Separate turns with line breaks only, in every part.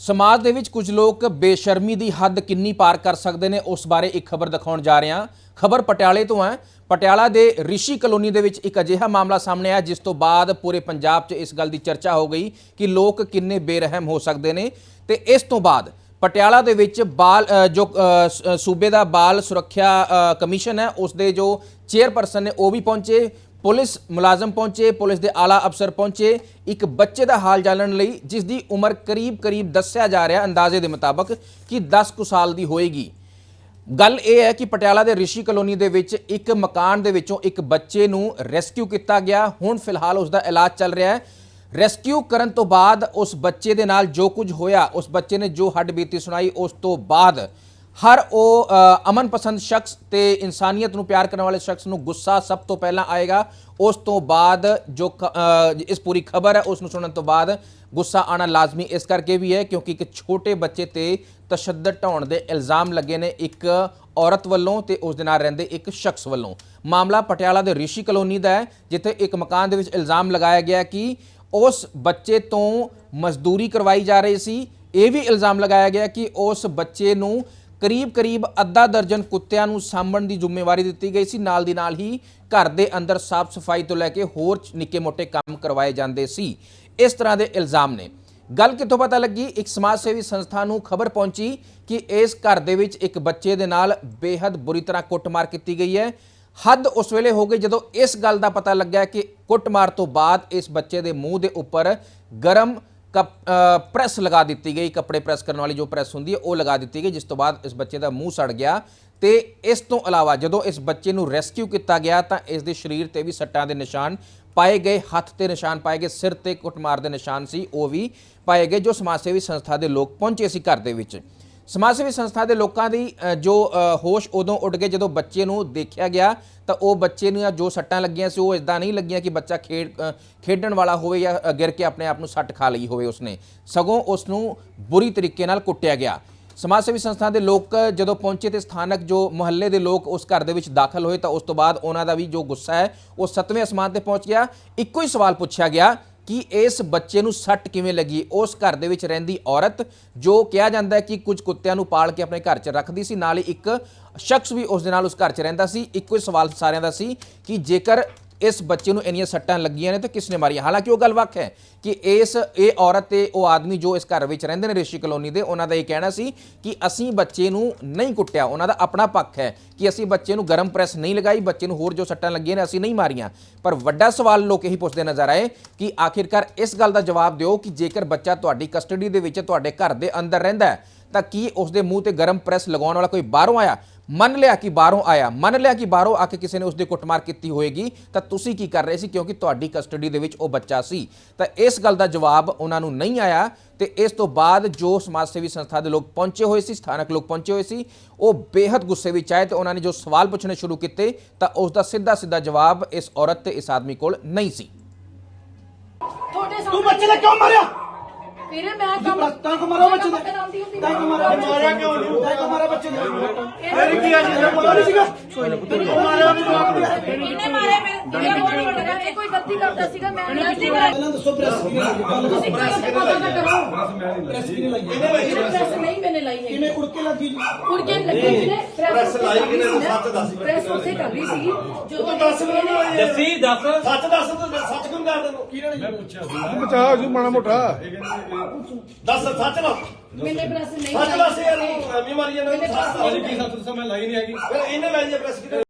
ਸਮਾਜ ਦੇ ਵਿੱਚ ਕੁਝ ਲੋਕ ਬੇਸ਼ਰਮੀ ਦੀ ਹੱਦ ਕਿੰਨੀ ਪਾਰ ਕਰ ਸਕਦੇ ਨੇ, ਉਸ ਬਾਰੇ ਇੱਕ ਖਬਰ ਦਿਖਾਉਣ ਜਾ ਰਹੇ ਹਾਂ। ਖਬਰ ਪਟਿਆਲੇ ਤੋਂ ਹੈ। ਪਟਿਆਲਾ ਦੇ ਰਿਸ਼ੀ ਕਲੋਨੀ ਦੇ ਵਿੱਚ ਇੱਕ ਅਜਿਹਾ ਮਾਮਲਾ ਸਾਹਮਣੇ ਆਇਆ, ਜਿਸ ਤੋਂ ਬਾਅਦ ਪੂਰੇ ਪੰਜਾਬ 'ਚ ਇਸ ਗੱਲ ਦੀ ਚਰਚਾ ਹੋ ਗਈ ਕਿ ਲੋਕ ਕਿੰਨੇ ਬੇਰਹਿਮ ਹੋ ਸਕਦੇ ਨੇ। ਤੇ ਇਸ ਤੋਂ ਬਾਅਦ ਪਟਿਆਲਾ ਦੇ ਵਿੱਚ ਬਾਲ ਜੋ ਸੂਬੇ ਦਾ ਬਾਲ ਸੁਰੱਖਿਆ ਕਮਿਸ਼ਨ ਹੈ, ਉਸ ਦੇ ਜੋ ਚੇਅਰਪਰਸਨ ਨੇ, ਉਹ ਵੀ ਪਹੁੰਚੇ। ਪੁਲਿਸ ਮੁਲਾਜ਼ਮ ਪਹੁੰਚੇ, ਪੁਲਿਸ ਦੇ ਆਲਾ ਅਫਸਰ ਪਹੁੰਚੇ। ਇੱਕ ਬੱਚੇ ਦਾ ਹਾਲ ਜਾਣਨ ਲਈ ਜਿਸ ਦੀ ਉਮਰ ਕਰੀਬ-ਕਰੀਬ ਦੱਸਿਆ ਜਾ ਰਿਹਾ ਅੰਦਾਜ਼ੇ ਦੇ ਮੁਤਾਬਕ ਕਿ 10 ਕੁ ਸਾਲ ਦੀ ਹੋਏਗੀ। ਗੱਲ ਇਹ ਹੈ ਕਿ ਪਟਿਆਲਾ ਦੇ ਰਿਸ਼ੀ ਕਲੋਨੀ ਦੇ ਵਿੱਚ ਇੱਕ ਮਕਾਨ ਦੇ ਵਿੱਚੋਂ ਇੱਕ ਬੱਚੇ ਨੂੰ ਰੈਸਕਿਊ ਕੀਤਾ ਗਿਆ। ਹੁਣ ਫਿਲਹਾਲ ਉਸ ਦਾ ਇਲਾਜ ਚੱਲ ਰਿਹਾ ਹੈ। ਰੈਸਕਿਊ ਕਰਨ ਤੋਂ ਬਾਅਦ ਉਸ ਬੱਚੇ ਦੇ ਨਾਲ ਜੋ ਕੁਝ ਹੋਇਆ, ਉਸ ਬੱਚੇ ਨੇ ਜੋ ਹੱਡ ਬੀਤੀ ਸੁਣਾਈ, ਉਸ ਤੋਂ ਬਾਅਦ ਹਰ ਉਹ ਅਮਨ ਪਸੰਦ ਸ਼ਖਸ ਤੇ ਇਨਸਾਨੀਅਤ ਨੂੰ ਪਿਆਰ ਕਰਨ ਵਾਲੇ ਸ਼ਖਸ ਨੂੰ ਗੁੱਸਾ ਸਭ ਤੋਂ ਪਹਿਲਾਂ ਆਏਗਾ। ਉਸ ਤੋਂ ਬਾਅਦ ਜੋ ਇਸ ਪੂਰੀ ਖਬਰ ਹੈ, ਉਸ ਨੂੰ ਸੁਣਨ ਤੋਂ ਬਾਅਦ ਗੁੱਸਾ ਆਣਾ ਲਾਜ਼ਮੀ ਇਸ ਕਰਕੇ ਵੀ ਹੈ, ਕਿਉਂਕਿ ਇੱਕ ਛੋਟੇ ਬੱਚੇ ਤੇ ਤਸ਼ੱਦਦ ਢਾਉਣ ਦੇ ਇਲਜ਼ਾਮ ਲੱਗੇ ਨੇ ਇੱਕ ਔਰਤ ਵੱਲੋਂ ਤੇ ਉਸ ਦੇ ਨਾਲ ਰਹਿੰਦੇ ਇੱਕ ਸ਼ਖਸ ਵੱਲੋਂ। ਮਾਮਲਾ ਪਟਿਆਲਾ ਦੇ ਰਿਸ਼ੀ ਕਲੋਨੀ ਦਾ ਹੈ, ਜਿੱਥੇ ਇੱਕ ਮਕਾਨ ਦੇ ਵਿੱਚ ਇਲਜ਼ਾਮ ਲਗਾਇਆ ਗਿਆ ਕਿ ਉਸ ਬੱਚੇ ਤੋਂ ਮਜ਼ਦੂਰੀ ਕਰਵਾਈ ਜਾ ਰਹੀ ਸੀ। ਇਹ ਵੀ ਇਲਜ਼ਾਮ ਲਗਾਇਆ ਗਿਆ ਕਿ ਉਸ ਬੱਚੇ ਨੂੰ ਕਰੀਬ-ਕਰੀਬ ਅੱਧਾ ਦਰਜਨ ਕੁੱਤਿਆਂ ਨੂੰ ਸਾਂਭਣ ਦੀ ਜ਼ਿੰਮੇਵਾਰੀ ਦਿੱਤੀ ਗਈ ਸੀ। ਨਾਲ ਦੀ ਨਾਲ ਹੀ ਘਰ ਦੇ ਅੰਦਰ ਸਾਫ਼ ਸਫ਼ਾਈ ਤੋਂ ਲੈ ਕੇ ਹੋਰ ਨਿੱਕੇ-ਮੋਟੇ ਕੰਮ ਕਰਵਾਏ ਜਾਂਦੇ ਸੀ। ਇਸ ਤਰ੍ਹਾਂ ਦੇ ਇਲਜ਼ਾਮ ਨੇ। ਗੱਲ ਕਿੱਥੋਂ ਪਤਾ ਲੱਗੀ? ਇੱਕ ਸਮਾਜ ਸੇਵੀ ਸੰਸਥਾ ਨੂੰ ਖਬਰ ਪਹੁੰਚੀ ਕਿ ਇਸ ਘਰ ਦੇ ਵਿੱਚ ਇੱਕ ਬੱਚੇ ਦੇ ਨਾਲ ਬੇਹੱਦ ਬੁਰੀ ਤਰ੍ਹਾਂ ਕੁੱਟਮਾਰ ਕੀਤੀ ਗਈ ਹੈ। ਹੱਦ ਉਸ ਵੇਲੇ ਹੋ ਗਈ ਜਦੋਂ ਇਸ ਗੱਲ ਦਾ ਪਤਾ ਲੱਗਿਆ ਕਿ ਕੁੱਟਮਾਰ ਤੋਂ ਬਾਅਦ ਇਸ ਬੱਚੇ ਦੇ ਮੂੰਹ ਦੇ ਉੱਪਰ ਗਰਮ ਪ੍ਰੈਸ ਲਗਾ ਦਿੱਤੀ ਗਈ, ਕੱਪੜੇ ਪ੍ਰੈਸ ਕਰਨ ਵਾਲੀ ਜੋ ਪ੍ਰੈਸ ਹੁੰਦੀ ਹੈ, ਉਹ ਲਗਾ ਦਿੱਤੀ ਗਈ, ਜਿਸ ਤੋਂ ਬਾਅਦ ਇਸ ਬੱਚੇ ਦਾ ਮੂੰਹ ਸੜ ਗਿਆ। ਤੇ ਇਸ ਤੋਂ ਇਲਾਵਾ ਜਦੋਂ ਇਸ ਬੱਚੇ ਨੂੰ ਰੈਸਕਿਊ ਕੀਤਾ ਗਿਆ, ਤਾਂ ਇਸ ਦੇ ਸਰੀਰ ਤੇ ਵੀ ਸੱਟਾਂ ਦੇ ਨਿਸ਼ਾਨ ਪਾਏ ਗਏ, ਹੱਥ ਤੇ ਨਿਸ਼ਾਨ ਪਾਏ ਗਏ, ਸਿਰ ਤੇ ਕੁੱਟਮਾਰ ਦੇ ਨਿਸ਼ਾਨ ਸੀ, ਉਹ ਵੀ ਪਾਏ ਗਏ, ਜੋ ਸਮਾਜ ਸੇਵੀ ਸੰਸਥਾ ਦੇ ਲੋਕ ਪਹੁੰਚੇ ਸੀ ਘਰ ਦੇ ਵਿੱਚ। ਸਮਾਜ ਸੇਵੀ ਸੰਸਥਾ ਦੇ ਲੋਕਾਂ ਦੀ ਜੋ ਹੋਸ਼ ਉਦੋਂ ਉੱਡ ਗਏ ਜਦੋਂ ਬੱਚੇ ਨੂੰ ਦੇਖਿਆ ਗਿਆ ਤਾਂ ਉਹ ਬੱਚੇ ਨੂੰ ਜੋ ਸੱਟਾਂ ਲੱਗੀਆਂ ਸੀ ਉਹ ਇਦਾਂ ਨਹੀਂ ਲੱਗੀਆਂ ਕਿ ਬੱਚਾ ਖੇਡ ਖੇਡਣ ਵਾਲਾ ਹੋਵੇ ਜਾਂ ਗਿਰ ਕੇ ਆਪਣੇ ਆਪ ਨੂੰ ਸੱਟ ਖਾ ਲਈ ਹੋਵੇ ਉਸਨੇ। ਸਗੋਂ ਉਸ ਨੂੰ ਬੁਰੀ ਤਰੀਕੇ ਨਾਲ ਕੁੱਟਿਆ ਗਿਆ। ਸਮਾਜ ਸੇਵੀ ਸੰਸਥਾ ਦੇ ਲੋਕ ਜਦੋਂ ਪਹੁੰਚੇ ਤੇ ਸਥਾਨਕ ਜੋ ਮੁਹੱਲੇ ਦੇ ਲੋਕ ਉਸ ਘਰ ਦੇ ਵਿੱਚ ਦਾਖਲ ਹੋਏ ਤਾਂ ਉਸ ਤੋਂ ਬਾਅਦ ਉਹਨਾਂ ਦਾ ਵੀ ਜੋ ਗੁੱਸਾ ਹੈ, ਉਹ ਸੱਤਵੇਂ ਅਸਮਾਨ ਤੇ ਪਹੁੰਚ ਗਿਆ। ਇੱਕੋ ਹੀ ਸਵਾਲ ਪੁੱਛਿਆ ਗਿਆ ਕਿ ਇਸ ਬੱਚੇ ਨੂੰ ਸੱਟ ਕਿਵੇਂ ਲੱਗੀ? ਉਸ ਘਰ ਦੇ ਵਿੱਚ ਰਹਿੰਦੀ ਔਰਤ, ਜੋ ਕਿਹਾ ਜਾਂਦਾ ਹੈ ਕਿ ਕੁਝ ਕੁੱਤਿਆਂ ਨੂੰ ਪਾਲ ਕੇ ਆਪਣੇ ਘਰ 'ਚ ਰੱਖਦੀ ਸੀ, ਨਾਲ ਹੀ ਇੱਕ ਸ਼ਖਸ ਵੀ ਉਸ ਦੇ ਨਾਲ ਉਸ ਘਰ 'ਚ ਰਹਿੰਦਾ ਸੀ। ਇੱਕੋ ਹੀ ਸਵਾਲ ਸਾਰਿਆਂ ਦਾ ਸੀ ਕਿ ਜੇਕਰ ਇਸ ਬੱਚੇ ਨੂੰ ਇੰਨੀਆਂ ਸੱਟਾਂ ਲੱਗੀਆਂ ਨੇ ਤਾਂ ਕਿਸ ਨੇ ਮਾਰੀਆਂ? ਹਾਲਾਂਕਿ ਉਹ ਗੱਲ ਵੱਖ ਹੈ ਕਿ ਇਸ, ਇਹ ਔਰਤ ਤੇ ਉਹ ਆਦਮੀ ਜੋ ਇਸ ਘਰ ਵਿੱਚ ਰਹਿੰਦੇ ਨੇ ਰਿਸ਼ੀ ਕਲੋਨੀ ਦੇ, ਉਹਨਾਂ ਦਾ ਇਹ ਕਹਿਣਾ ਸੀ ਕਿ ਅਸੀਂ ਬੱਚੇ ਨੂੰ ਨਹੀਂ ਕੁੱਟਿਆ। ਉਹਨਾਂ ਦਾ ਆਪਣਾ ਪੱਖ ਹੈ ਕਿ ਅਸੀਂ ਬੱਚੇ ਨੂੰ ਗਰਮ ਪ੍ਰੈਸ ਨਹੀਂ ਲਗਾਈ, ਬੱਚੇ ਨੂੰ ਹੋਰ ਜੋ ਸੱਟਾਂ ਲੱਗੀਆਂ ਨੇ ਅਸੀਂ ਨਹੀਂ ਮਾਰੀਆਂ। ਪਰ ਵੱਡਾ ਸਵਾਲ ਲੋਕ ਇਹੀ ਪੁੱਛਦੇ ਨਜ਼ਰ ਆਏ ਕਿ ਆਖਿਰਕਾਰ ਇਸ ਗੱਲ ਦਾ ਜਵਾਬ ਦਿਓ ਕਿ ਜੇਕਰ ਬੱਚਾ ਤੁਹਾਡੀ ਕਸਟਡੀ ਦੇ ਵਿੱਚ ਤੁਹਾਡੇ ਘਰ ਦੇ ਅੰਦਰ ਰਹਿੰਦਾ ਹੈ, ਤਾਂ ਕੀ ਉਸ ਦੇ ਮੂੰਹ ਤੇ ਗਰਮ ਪ੍ਰੈਸ ਲਗਾਉਣ ਵਾਲਾ ਕੋਈ ਬਾਹਰੋਂ ਆਇਆ? ਮੰਨ ਲਿਆ ਕਿ ਬਾਹਰੋਂ ਆਇਆ, ਮੰਨ ਲਿਆ ਕਿ ਬਾਹਰੋਂ ਆ ਕੇ ਕਿਸੇ ਨੇ ਉਸ ਦੀ ਕੁੱਟਮਾਰ ਕੀਤੀ ਹੋਏਗੀ, ਤਾਂ ਤੁਸੀਂ ਕੀ ਕਰ ਰਹੇ ਸੀ? ਕਿਉਂਕਿ ਤੁਹਾਡੀ ਕਸਟਡੀ ਦੇ ਵਿੱਚ ਉਹ ਬੱਚਾ ਸੀ। ਤਾਂ ਇਸ ਗੱਲ ਦਾ ਜਵਾਬ ਉਹਨਾਂ ਨੂੰ ਨਹੀਂ ਆਇਆ ਤੇ ਇਸ ਤੋਂ ਬਾਅਦ ਜੋ ਸਮਾਜ ਸੇਵੀ ਸੰਸਥਾ ਦੇ ਲੋਕ ਪਹੁੰਚੇ ਹੋਏ ਸੀ, ਸਥਾਨਕ ਲੋਕ ਪਹੁੰਚੇ ਹੋਏ ਸੀ, ਉਹ ਬੇहद ਗੁੱਸੇ ਵਿੱਚ ਆਏ ਤੇ ਉਹਨਾਂ ਨੇ ਜੋ ਸਵਾਲ ਪੁੱਛਣੇ ਸ਼ੁਰੂ ਕੀਤੇ, ਤਾਂ ਉਸ ਦਾ ਸਿੱਧਾ ਸਿੱਧਾ ਜਵਾਬ ਇਸ ਔਰਤ ਤੇ ਇਸ ਆਦਮੀ ਕੋਲ ਨਹੀਂ ਸੀ।
ਤੂੰ ਬੱਚੇ ਨੇ ਕਿਉਂ ਮਾਰਿਆ?
ਵੀਰੇ ਮੈਂ ਕੰਮ
ਤਾਂ ਕੋ ਮਾਰੋ ਬੱਚੇ ਨੇ
ਮੈਂ ਕਰਾਉਂਦੀ ਹੁੰਦੀ
ਤਾਂ ਕੋ ਮਾਰਿਆ ਮਾਰਿਆ ਕਿਉਂ ਨਹੀਂ? ਤਾਂ। ਕੋ ਮਾਰਿਆ ਬੱਚੇ ਨੇ
ਫਿਰ
ਕੀ ਆ ਜੀ ਪਤਾ ਨਹੀਂ ਸੀਗਾ। ਮਾਰਿਆ। ਵੀ ਜਵਾਬ ਦੇ
ਇਹਨੇ ਮਾਰੇ ਮੇਰੇ ਇਹ ਹੋਰ ਵੱਡਾ ਇਹ ਕੋਈ ਗਲਤੀ ਕਰਦਾ ਸੀਗਾ। ਮੈਂ ਗਲਤੀ ਕਰ
ਪਹਿਲਾਂ ਦੱਸੋ ਪ੍ਰੈਸ ਕਿਵੇਂ ਲੱਗੀ
ਤੁਸੀਂ ਪ੍ਰੈਸ ਪਤਾ ਨਾ ਕਰੋ
ਪ੍ਰੈਸ ਕਿਵੇਂ ਲੱਗੀ
ਮੇਰੇ ਪ੍ਰੈਸ ਨਹੀਂ ਮੈਨੇ ਲਾਈ ਹੈ।
ਕਿਵੇਂ ਉੜ ਕੇ ਲੱਗੀ ਜੀ?
ਕੁੜ ਕੇ ਲੱਗੇ ਜਿਹਨੇ ਪ੍ਰੈਸ ਲਾਈ ਕਿਨੇ ਸੱਚ ਦੱਸ। ਪ੍ਰੈਸ ਉੱਥੇ ਕਰ ਰਹੀ ਸੀ ਜਦੋਂ ਦੱਸ ਮੈਨੂੰ
ਜੱਸੀ ਦੱਸ।
ਸੱਚ ਦੱਸ ਤੂੰ ਸੱਚ ਕਿਉਂ ਕਰ ਤੈਨੂੰ? ਕੀ ਮੈਂ ਪੁੱਛਿਆ
ਬਚਾ ਜੂ ਮਾੜਾ ਮੋਟਾ।
ਦੱਸ ਸੱਚ ਦੱਸ।
ਮੈਨੇ ਪ੍ਰੈਸ ਨਹੀਂ
ਸੱਚ ਦੱਸ ਯਾਰ ਐਵੇਂ ਮਾਰੀ ਜਾਂਦਾ
ਮੈਨੇ
ਸੱਚ
ਪ੍ਰੈਸ
ਦੱਸ।
ਨਹੀਂ
ਸੱਤ ਦੱਸਾਂ ਮੈਂ ਲਾਈ ਨਹੀਂ ਹੈਗੀ।
ਫਿਰ ਇਹਨੇ ਲਾਈ ਹੈ ਪ੍ਰੈਸ ਕਿਤੇ?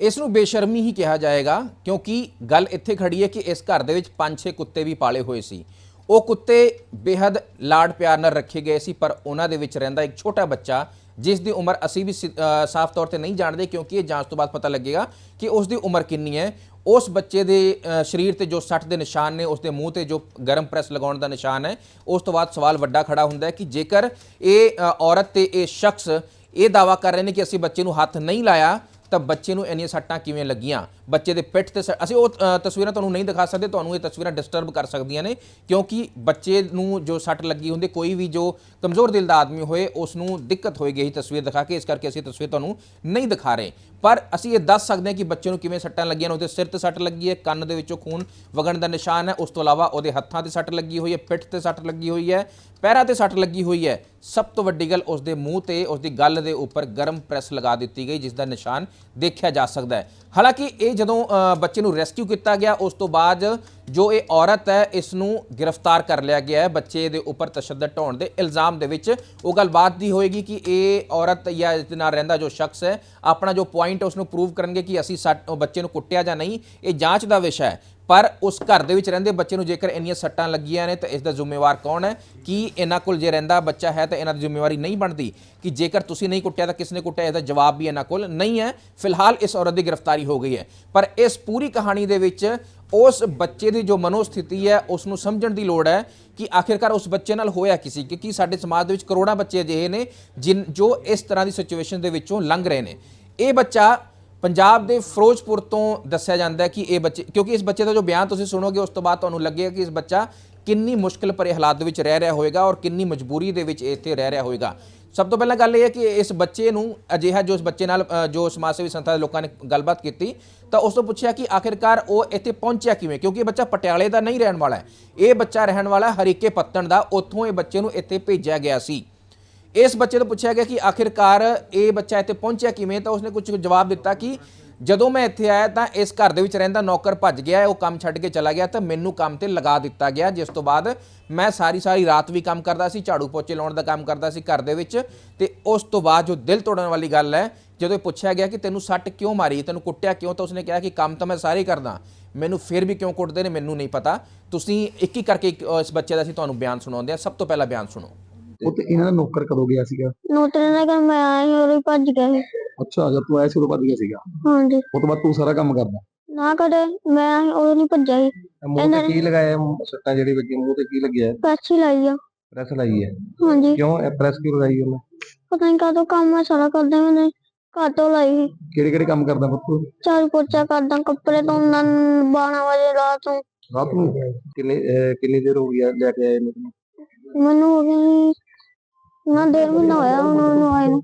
ਇਸ ਨੂੰ ਬੇਸ਼ਰਮੀ ਹੀ ਕਿਹਾ ਜਾਏਗਾ ਕਿਉਂਕਿ ਗੱਲ ਇੱਥੇ ਖੜੀ ਹੈ ਕਿ ਇਸ ਘਰ ਦੇ ਵਿੱਚ ਪੰਜ ਛੇ ਕੁੱਤੇ ਵੀ ਪਾਲੇ ਹੋਏ ਸੀ। ਉਹ ਕੁੱਤੇ ਬੇहद ਲਾਡ ਪਿਆਰ ਨਾਲ ਰੱਖੇ ਗਏ ਸੀ ਪਰ ਉਹਨਾਂ ਦੇ ਵਿੱਚ ਰਹਿੰਦਾ ਇੱਕ ਛੋਟਾ ਬੱਚਾ ਜਿਸ ਦੀ ਉਮਰ ਅਸੀਂ ਵੀ ਸਿ- ਸਾਫ਼ ਤੌਰ ਤੇ ਨਹੀਂ ਜਾਣਦੇ ਕਿਉਂਕਿ ਇਹ ਜਾਂਚ ਤੋਂ ਬਾਅਦ ਪਤਾ ਲੱਗੇਗਾ ਕਿ ਉਸ ਦੀ ਉਮਰ ਕਿੰਨੀ ਹੈ। ਉਸ ਬੱਚੇ ਦੇ ਸਰੀਰ ਤੇ ਜੋ ਸੱਟ ਦੇ ਨਿਸ਼ਾਨ ਨੇ, ਉਸ ਦੇ ਮੂੰਹ ਤੇ ਜੋ ਗਰਮ ਪ੍ਰੈਸ ਲਗਾਉਣ ਦਾ ਨਿਸ਼ਾਨ ਹੈ, ਉਸ ਤੋਂ ਬਾਅਦ ਸਵਾਲ ਵੱਡਾ ਖੜਾ ਹੁੰਦਾ ਹੈ ਕਿ ਜੇਕਰ ਇਹ ਔਰਤ ਤੇ ਇਹ ਸ਼ਖਸ ਇਹ ਦਾਵਾ ਕਰ ਰਹੇ ਨੇ ਕਿ ਅਸੀਂ ਬੱਚੇ ਨੂੰ ਹੱਥ ਨਹੀਂ ਲਾਇਆ, ਤਾਂ ਬੱਚੇ ਨੂੰ ਇੰਨੀਆਂ ਸੱਟਾਂ ਕਿਵੇਂ ਲੱਗੀਆਂ? ਬੱਚੇ ਦੇ ਪਿੱਠ ਤੇ ਸ- ਅਸੀਂ ਉਹ ਅ, ਤਸਵੀਰਾਂ ਤੁਹਾਨੂੰ ਨਹੀਂ ਦਿਖਾ ਸਕਦੇ ਤੁਹਾਨੂੰ ਇਹ ਤਸਵੀਰਾਂ ਡਿਸਟਰਬ ਕਰ ਸਕਦੀਆਂ ਨੇ ਕਿਉਂਕਿ ਬੱਚੇ ਨੂੰ ਜੋ ਸੱਟ ਲੱਗੀ ਹੁੰਦੀ ਕੋਈ ਵੀ ਜੋ ਕਮਜ਼ੋਰ ਦਿਲ ਦਾ ਆਦਮੀ ਹੋਏ ਉਸ ਨੂੰ ਦਿੱਕਤ ਹੋਏਗੀ ਇਹ ਤਸਵੀਰ ਦਿਖਾ ਕੇ ਇਸ ਕਰਕੇ ਅਸੀਂ ਤਸਵੀਰ ਤੁਹਾਨੂੰ ਨਹੀਂ ਦਿਖਾ ਰਹੇ। ਪਰ ਅਸੀਂ ਇਹ ਦੱਸ ਸਕਦੇ ਹਾਂ ਕਿ ਬੱਚੇ ਨੂੰ ਕਿਵੇਂ ਸੱਟਾਂ ਲੱਗੀਆਂ ਨੇ ਉਹਦੇ ਸਿਰ ਤੇ ਸੱਟ ਲੱਗੀ ਹੈ ਕੰਨ ਦੇ ਵਿੱਚੋਂ ਖੂਨ ਵਗਣ ਦਾ ਨਿਸ਼ਾਨ ਹੈ ਉਸ ਤੋਂ ਇਲਾਵਾ ਉਹਦੇ ਹੱਥਾਂ ਤੇ ਸੱਟ ਲੱਗੀ ਹੋਈ ਹੈ ਪਿੱਠ ਤੇ ਸੱਟ ਲੱਗੀ ਹੋਈ ਹੈ ਪੈਰਾਂ ਤੇ ਸੱਟ ਲੱਗੀ ਹੋਈ ਹੈ। ਸਭ ਤੋਂ ਵੱਡੀ ਗੱਲ ਉਸ ਦੇ ਮੂੰਹ ਤੇ ਉਸ ਦੀ ਗੱਲ ਦੇ ਉੱਪਰ ਗਰਮ ਪ੍ਰੈਸ ਲਗਾ ਦਿੱਤੀ ਗਈ ਜਿਸ ਦਾ ਨਿਸ਼ਾਨ ਦੇਖਿਆ ਜਾ ਸਕਦਾ ਹੈ। ਹਾਲਾਂਕਿ ਇਹ ਜਦੋਂ ਬੱਚੇ ਨੂੰ ਰੈਸਕਿਊ ਕੀਤਾ ਗਿਆ, ਉਸ ਤੋਂ ਬਾਅਦ ਜੋ ਇਹ ਔਰਤ ਹੈ ਇਸ ਨੂੰ ਗ੍ਰਿਫਤਾਰ ਕਰ ਲਿਆ ਗਿਆ ਹੈ ਬੱਚੇ ਦੇ ਉੱਪਰ ਤਸ਼ੱਦਦ ਢਾਉਣ ਦੇ ਇਲਜ਼ਾਮ ਦੇ ਵਿੱਚ। ਉਹ ਗੱਲਬਾਤ ਦੀ ਹੋਏਗੀ ਕਿ ਇਹ ਔਰਤ ਜਾਂ ਇਸ ਦੇ ਨਾਲ ਰਹਿੰਦਾ ਜੋ ਸ਼ਖਸ ਹੈ, ਆਪਣਾ ਜੋ ਪੁਆਇੰਟ ਉਸ ਨੂੰ ਪ੍ਰੂਵ ਕਰਨਗੇ ਕਿ ਅਸੀਂ ਬੱਚੇ ਨੂੰ ਕੁੱਟਿਆ ਜਾਂ ਨਹੀਂ। ਇਹ ਜਾਂਚ ਦਾ ਵਿਸ਼ਾ ਹੈ। ਪਰ ਉਸ ਘਰ ਦੇ ਵਿੱਚ ਰਹਿੰਦੇ ਬੱਚੇ ਨੂੰ ਜੇਕਰ ਇੰਨੀਆਂ ਸੱਟਾਂ ਲੱਗੀਆਂ ਨੇ ਤਾਂ ਇਸ ਦਾ ਜ਼ਿੰਮੇਵਾਰ ਕੌਣ ਹੈ? ਕੀ ਇਹਨਾਂ ਕੋਲ ਜੇ ਰਹਿੰਦਾ ਬੱਚਾ ਹੈ ਤਾਂ ਇਹਨਾਂ ਦੀ ਜ਼ਿੰਮੇਵਾਰੀ ਨਹੀਂ ਬਣਦੀ? ਕਿ ਜੇਕਰ ਤੁਸੀਂ ਨਹੀਂ ਕੁੱਟਿਆ ਤਾਂ ਕਿਸ ਨੇ ਕੁੱਟਿਆ? ਇਹਦਾ ਜਵਾਬ ਵੀ ਇਹਨਾਂ ਕੋਲ ਨਹੀਂ ਹੈ। ਫਿਲਹਾਲ ਇਸ ਔਰਤ ਦੀ ਗ੍ਰਿਫਤਾਰੀ ਹੋ ਗਈ ਹੈ। ਪਰ ਇਸ ਪੂਰੀ ਕਹਾਣੀ ਦੇ ਵਿੱਚ ਉਸ ਬੱਚੇ ਦੀ ਜੋ ਮਨੋਸਥਿਤੀ ਹੈ, ਉਸ ਨੂੰ ਸਮਝਣ ਦੀ ਲੋੜ ਹੈ ਕਿ ਆਖਿਰਕਾਰ ਉਸ ਬੱਚੇ ਨਾਲ ਹੋਇਆ ਕਿਸੇ ਕਿਉਂਕਿ ਸਾਡੇ ਸਮਾਜ ਦੇ ਵਿੱਚ ਕਰੋੜਾਂ ਬੱਚੇ ਅਜਿਹੇ ਨੇ ਜਿਨ ਜੋ ਇਸ ਤਰ੍ਹਾਂ ਦੀ ਸਿਚੁਏਸ਼ਨ ਦੇ ਵਿੱਚੋਂ ਲੰਘ ਰਹੇ ਨੇ। ਇਹ ਬੱਚਾ ਪੰਜਾਬ ਦੇ ਫਿਰੋਜ਼ਪੁਰ ਤੋਂ ਦੱਸਿਆ ਜਾਂਦਾ ਹੈ ਕਿ ਇਹ ਬੱਚੇ, ਕਿਉਂਕਿ ਇਸ ਬੱਚੇ ਦਾ ਜੋ ਬਿਆਨ ਤੁਸੀਂ ਸੁਣੋਗੇ, ਉਸ ਤੋਂ ਬਾਅਦ ਤੁਹਾਨੂੰ ਲੱਗੇਗਾ ਕਿ ਇਸ ਬੱਚਾ ਕਿੰਨੀ ਮੁਸ਼ਕਲ ਭਰੇ ਹਾਲਾਤ ਦੇ ਵਿੱਚ ਰਹਿ ਰਿਹਾ ਹੋਵੇਗਾ ਔਰ ਕਿੰਨੀ ਮਜਬੂਰੀ ਦੇ ਵਿੱਚ ਇੱਥੇ ਰਹਿ ਰਿਹਾ ਹੋਵੇਗਾ। ਸਭ ਤੋਂ ਪਹਿਲਾਂ ਗੱਲ ਇਹ ਹੈ ਕਿ ਇਸ ਬੱਚੇ ਨੂੰ ਅਜਿਹਾ ਜੋ ਇਸ ਬੱਚੇ ਨਾਲ ਜੋ ਸਮਾਜ ਸੇਵੀ ਸੰਸਥਾ ਦੇ ਲੋਕਾਂ ਨੇ ਗੱਲਬਾਤ ਕੀਤੀ, ਤਾਂ ਉਸ ਤੋਂ ਪੁੱਛਿਆ ਕਿ ਆਖਿਰਕਾਰ ਉਹ ਇੱਥੇ ਪਹੁੰਚਿਆ ਕਿਵੇਂ? ਕਿਉਂਕਿ ਇਹ ਬੱਚਾ ਪਟਿਆਲੇ ਦਾ ਨਹੀਂ ਰਹਿਣ ਵਾਲਾ ਹੈ। ਇਹ ਬੱਚਾ ਰਹਿਣ ਵਾਲਾ ਹਰੀਕੇ ਪੱਤਣ ਦਾ, ਉੱਥੋਂ ਇਹ ਬੱਚੇ ਨੂੰ ਇੱਥੇ ਭੇਜਿਆ ਗਿਆ ਸੀ। ਇਸ ਬੱਚੇ ਤੋਂ ਪੁੱਛਿਆ ਗਿਆ ਕਿ ਆਖਿਰਕਾਰ ਇਹ ਬੱਚਾ ਇੱਥੇ ਪਹੁੰਚਿਆ ਕਿਵੇਂ ਤਾਂ ਉਸਨੇ ਕੁਝ ਜਵਾਬ ਦਿੱਤਾ ਕਿ ਜਦੋਂ ਮੈਂ ਇੱਥੇ ਆਇਆ ਤਾਂ ਇਸ ਘਰ ਦੇ ਵਿੱਚ ਰਹਿੰਦਾ ਨੌਕਰ ਭੱਜ ਗਿਆ ਉਹ ਕੰਮ ਛੱਡ ਕੇ ਚਲਾ ਗਿਆ ਤਾਂ ਮੈਨੂੰ ਕੰਮ ਤੇ ਲਗਾ ਦਿੱਤਾ ਗਿਆ ਜਿਸ ਤੋਂ ਬਾਅਦ ਮੈਂ ਸਾਰੀ ਸਾਰੀ ਰਾਤ ਵੀ ਕੰਮ ਕਰਦਾ ਸੀ ਝਾੜੂ ਪੋਚੇ ਲਾਉਣ ਦਾ ਕੰਮ ਕਰਦਾ ਸੀ ਘਰ ਦੇ ਵਿੱਚ ਤੇ ਉਸ ਤੋਂ ਬਾਅਦ ਜੋ ਦਿਲ ਤੋੜਨ ਵਾਲੀ ਗੱਲ ਹੈ ਜਦੋਂ ਪੁੱਛਿਆ ਗਿਆ ਕਿ ਤੈਨੂੰ ਸੱਟ ਕਿਉਂ ਮਾਰੀ ਤੈਨੂੰ ਕੁੱਟਿਆ ਕਿਉਂ ਤਾਂ ਉਸਨੇ ਕਿਹਾ ਕਿ ਕੰਮ ਤਾਂ ਮੈਂ ਸਾਰੇ ਕਰਦਾ ਮੈਨੂੰ ਫਿਰ ਵੀ ਕਿਉਂ ਕੁੱਟਦੇ ਨੇ ਮੈਨੂੰ ਨਹੀਂ ਪਤਾ। ਤੁਸੀਂ ਇੱਕ ਹੀ ਕਰਕੇ ਇੱਕ, ਇਸ ਬੱਚੇ ਦਾ ਅਸੀਂ ਤੁਹਾਨੂੰ ਬਿਆਨ ਸੁਣਾਉਂਦੇ ਹਾਂ। ਸਭ ਤੋਂ ਪਹਿਲਾਂ ਬਿਆਨ ਸੁਣੋ।
ਉਹ ਤੇ ਇਹਨਾਂ ਦਾ ਨੌਕਰ ਕਦੋਂ ਗਿਆ ਸੀਗਾ?
ਨੋਟਰੀ ਨੇ ਕਿ ਮੈਂ ਆਇਆ ਸੀ ਉਦੋਂ ਹੀ ਭੱਜ ਗਿਆ ਸੀ।
ਅੱਛਾ ਜਦ ਤੂੰ ਆਇਆ ਸੀ ਉਦੋਂ ਭੱਜ ਗਿਆ ਸੀਗਾ?
ਹਾਂਜੀ।
ਉਹ ਤੋਂ ਬਾਅਦ ਤੂੰ ਸਾਰਾ ਕੰਮ ਕਰਦਾ?
ਨਾ ਕਦੇ ਮੈਂ ਉਦੋਂ ਨਹੀਂ ਭੱਜਿਆ ਸੀ।
ਇਹ ਮੂੰਹ ਤੇ ਕੀ ਲਗਾਇਆ ਸੱਟਾਂ ਜਿਹੜੀ ਵੱਜੀ ਮੂੰਹ ਤੇ ਕੀ ਲੱਗਿਆ?
ਪੈਸੇ ਲਾਈ ਆ।
ਪ੍ਰੈਸ ਲਾਈ ਹੈ
ਹਾਂਜੀ।
ਕਿਉਂ ਇਹ ਪ੍ਰੈਸ ਕਿਉਂ ਲਗਾਈ ਉਹਨੇ?
ਪਤਾ ਨਹੀਂ ਕਾਹਤੋਂ ਕੰਮ ਮੈਂ ਸਾਰਾ ਕਰਦਾ ਮੈਨੇ ਘਰ ਤੋਂ ਲਾਈ ਸੀ।
ਕਿਹੜੇ ਕਿਹੜੇ ਕੰਮ ਕਰਦਾ ਪੁੱਤ?
ਝਾੜੂ ਪੋਚਾ ਕਰਦਾ ਕੱਪੜੇ ਧੋਂਦਾ 12 ਵਜੇ ਰਾਤ ਨੂੰ।
ਰਾਤ ਨੂੰ? ਕਿੰਨੇ ਅਹ ਕਿੰਨੀ ਦੇਰ ਹੋ ਗਈ ਆ ਲੈ ਕੇ ਆਏ ਨੂੰ? ਤੈਨੂੰ?
ਮੈਨੂੰ ਹੋ ਗਈ ਨਾ ਦੇਰ ਮਹੀਨਾ ਹੋਇਆ, ਉਹਨਾਂ ਨੂੰ ਆਏ ਨੂੰ।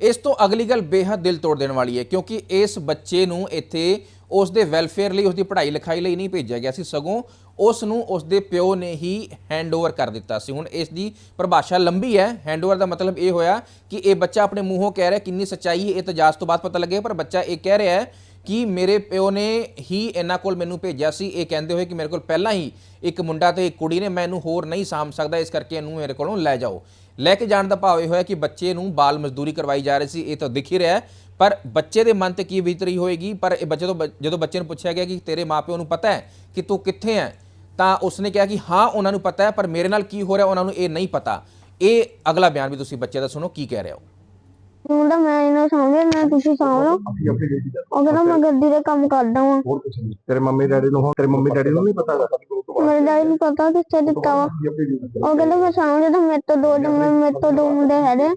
ਇਸ ਤੋਂ ਅਗਲੀ ਗੱਲ ਬੇਹੱਦ ਦਿਲ ਤੋੜ ਦੇਣ ਵਾਲੀ ਹੈ, ਕਿਉਂਕਿ ਇਸ ਬੱਚੇ ਨੂੰ ਇੱਥੇ ਉਸ ਦੇ ਵੈਲਫੇਅਰ ਲਈ ਉਸ ਦੀ ਪੜ੍ਹਾਈ ਲਿਖਾਈ ਲਈ ਨਹੀਂ ਭੇਜਿਆ ਗਿਆ ਸੀ। ਸਗੋਂ ਉਸ ਨੂੰ ਉਸ ਦੇ ਪਿਓ ਨੇ ਹੀ ਹੈਂਡਓਵਰ ਕਰ ਦਿੱਤਾ ਸੀ। ਹੁਣ ਇਸ ਦੀ ਪਰਿਭਾਸ਼ਾ ਲੰਬੀ ਹੈ। ਹੈਂਡਓਵਰ ਦਾ ਮਤਲਬ ਇਹ ਹੋਇਆ ਕਿ ਇਹ ਬੱਚਾ ਆਪਣੇ ਮੂੰਹੋਂ ਕਹਿ ਰਿਹਾ, ਕਿੰਨੀ ਸੱਚਾਈ ਇਹ ਤਾਂ ਤੋਂ ਬਾਅਦ ਪਤਾ ਲੱਗੇ ਪਰ ਬੱਚਾ ਇਹ ਕਹਿ ਰਿਹਾ ਹੈ ਕਿ ਮੇਰੇ ਪਿਓ ਨੇ ਹੀ ਇਹਨਾਂ ਕੋਲ ਮੈਨੂੰ ਭੇਜਿਆ ਸੀ। ਇਹ ਕਹਿੰਦੇ ਹੋਏ ਕਿ ਮੇਰੇ ਕੋਲ ਪਹਿਲਾਂ ਹੀ ਇੱਕ ਮੁੰਡਾ ਤੇ ਇੱਕ ਕੁੜੀ ਨੇ ਮੈਨੂੰ ਹੋਰ ਨਹੀਂ ਸਾਂਭ ਸਕਦਾ, ਇਸ ਕਰਕੇ ਇਹਨੂੰ ਮੇਰੇ ਕੋਲੋਂ ਲੈ ਜਾਓ। ਲੈ ਕੇ ਜਾਣ ਦਾ ਭਾਵ ਇਹ ਹੋਇਆ ਕਿ ਬੱਚੇ ਨੂੰ ਬਾਲ ਮਜ਼ਦੂਰੀ ਕਰਵਾਈ ਜਾ ਰਹੀ ਸੀ, ਇਹ ਤਾਂ ਦਿਖ ਹੀ ਰਿਹਾ ਪਰ ਬੱਚੇ ਦੇ ਮਨ ਤੇ ਕੀ ਬੀਤ ਹੋਏਗੀ? ਪਰ ਇਹ ਬੱਚੇ ਤੋਂ ਬ- ਜਦੋਂ ਬੱਚੇ ਨੂੰ ਪੁੱਛਿਆ ਗਿਆ ਕਿ ਤੇਰੇ ਮਾਪਿਓ ਨੂੰ ਪਤਾ ਹੈ ਕਿ ਤੂੰ ਕਿੱਥੇ ਹੈ, ਤਾਂ ਉਸਨੇ ਕਿਹਾ ਕਿ ਹਾਂ, ਉਹਨਾਂ ਨੂੰ ਪਤਾ ਹੈ, ਪਰ ਮੇਰੇ ਨਾਲ ਕੀ ਹੋ ਰਿਹਾ, ਉਹਨਾਂ ਨੂੰ ਇਹ ਨਹੀਂ ਪਤਾ। ਇਹ ਅਗਲਾ ਬਿਆਨ ਵੀ ਤੁਸੀਂ ਬੱਚੇ ਦਾ ਸੁਣੋ, ਕੀ ਕਹਿ ਰਿਹਾ ਹੋ
ਮੁੰਡਾ ਮੈਂ ਇਹਨਾਂ ਸਾਹਮਣੇ ਨਾ ਤੁਸੀਂ ਸਾਂਭ ਲਓ
ਆਪਣੀ ਡਿਊਟੀ
ਉਹ ਕਹਿੰਦਾ ਮੈਂ ਗੱਡੀ ਦੇ ਕੰਮ ਕਰਦਾ ਵਾਂ।
ਹੋਰ ਕੁਝ ਨਹੀਂ। ਤੇਰੇ ਮੰਮੀ ਡੈਡੀ ਨੂੰ ਹੁਣ ਤੇਰੇ ਮੰਮੀ ਡੈਡੀ ਨੂੰ ਨਹੀਂ ਪਤਾ ਹੈਗਾ
ਮੇਰੇ ਡੈਡੀ ਨੂੰ ਪਤਾ ਕਿੱਥੇ ਦਿੱਤਾ ਵਾ। ਉਹ ਕਹਿੰਦਾ ਮੈਂ ਸਾਹਮਣੇ ਤਾਂ ਮੇਰੇ ਤੋਂ ਦੋ ਜਮੇ ਮੇਰੇ ਤੋਂ ਦੋ ਮੁੰਡੇ ਹੈਗੇ।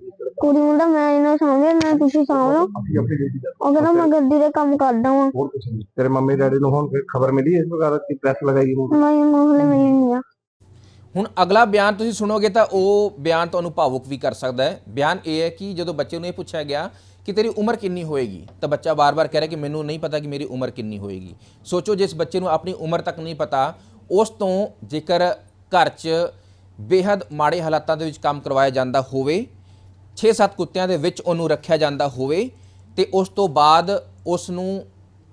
ਕੁੜੀ ਮੁੰਡਾ ਮੈਂ ਇਹਨਾਂ ਸਾਹਮਣੇ ਨਾ ਤੁਸੀਂ ਸਾਂਭ ਲਓ
ਆਪਣੀ ਡਿਊਟੀ
ਉਹ ਕਹਿੰਦਾ ਮੈਂ ਗੱਡੀ ਦੇ ਕੰਮ ਕਰਦਾ ਵਾਂ।
ਹੋਰ ਕੁਝ ਨਹੀਂ। ਤੇਰੇ ਮੰਮੀ ਡੈਡੀ ਨੂੰ ਹੁਣ ਖਬਰ ਮਿਲੀ ਇਸ ਪ੍ਰਕਾਰ ਦੀ ਪ੍ਰੈਸ ਲਗਾਈ ਨੂੰ
ਮੈਂ ਮੋਹਲੇ ਮਿਲੀ ਨਹੀਂ ਆ।
ਹੁਣ ਅਗਲਾ ਬਿਆਨ ਤੁਸੀਂ ਸੁਣੋਗੇ ਤਾਂ ਉਹ ਬਿਆਨ ਤੁਹਾਨੂੰ ਭਾਵੁਕ ਵੀ ਕਰ ਸਕਦਾ ਹੈ। ਬਿਆਨ ਇਹ ਹੈ ਕਿ ਜਦੋਂ ਬੱਚੇ ਨੂੰ ਇਹ ਪੁੱਛਿਆ ਗਿਆ ਕਿ ਤੇਰੀ ਉਮਰ ਕਿੰਨੀ ਹੋਏਗੀ, ਤਾਂ ਬੱਚਾ ਬਾਰ-ਬਾਰ ਕਹਿ ਰਿਹਾ ਕਿ ਮੈਨੂੰ ਨਹੀਂ ਪਤਾ ਕਿ ਮੇਰੀ ਉਮਰ ਕਿੰਨੀ ਹੋਏਗੀ। ਸੋਚੋ ਜਿਸ ਬੱਚੇ ਨੂੰ ਆਪਣੀ ਉਮਰ ਤੱਕ ਨਹੀਂ ਪਤਾ, ਉਸ ਤੋਂ ਜੇਕਰ ਘਰ 'ਚ ਬੇਹੱਦ ਮਾੜੇ ਹਾਲਾਤਾਂ ਦੇ ਵਿੱਚ ਕੰਮ ਕਰਵਾਇਆ ਜਾਂਦਾ ਹੋਵੇ 6-7 ਕੁੱਤਿਆਂ ਦੇ ਵਿੱਚ ਉਹਨੂੰ ਰੱਖਿਆ ਜਾਂਦਾ ਹੋਵੇ, ਤੇ ਉਸ ਤੋਂ ਬਾਅਦ ਉਸ ਨੂੰ